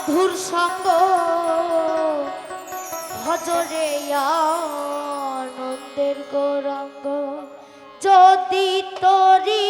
সাধুর সঙ্গ। হজরে আনন্দের গৌরঙ্গ। যদি তরি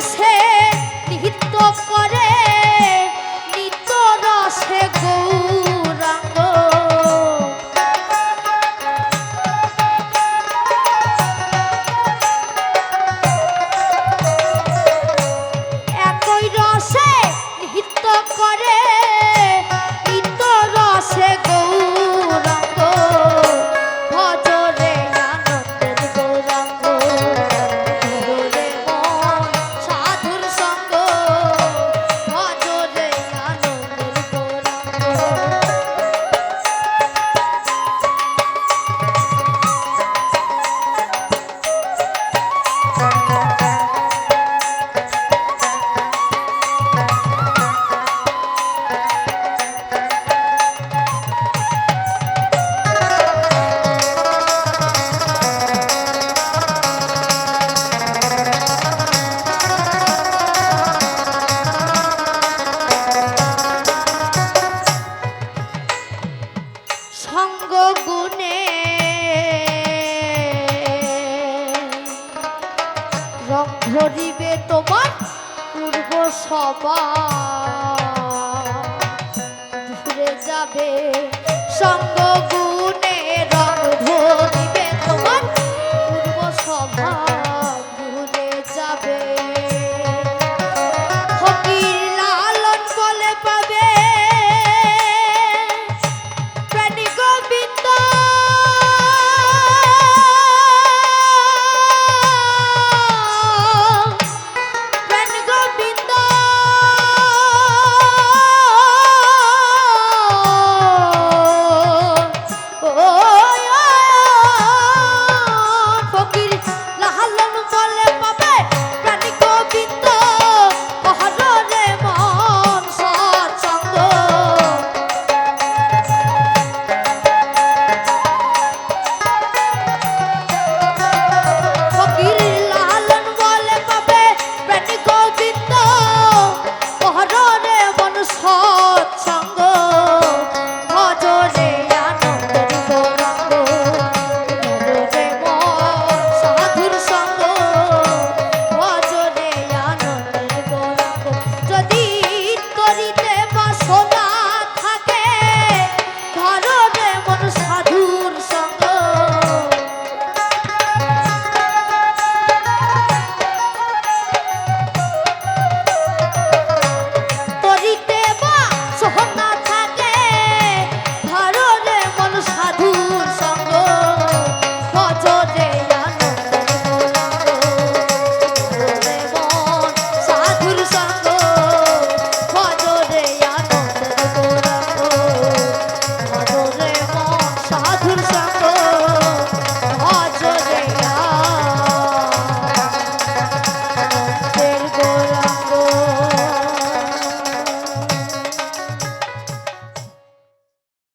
রসে নিহিত করে নিত রসে গৌরাঙ্গ। একই রসে নিহিত করে ধরিবে তোমার পূর্ব সবা ঘুরে যাবে সঙ্গ গুণ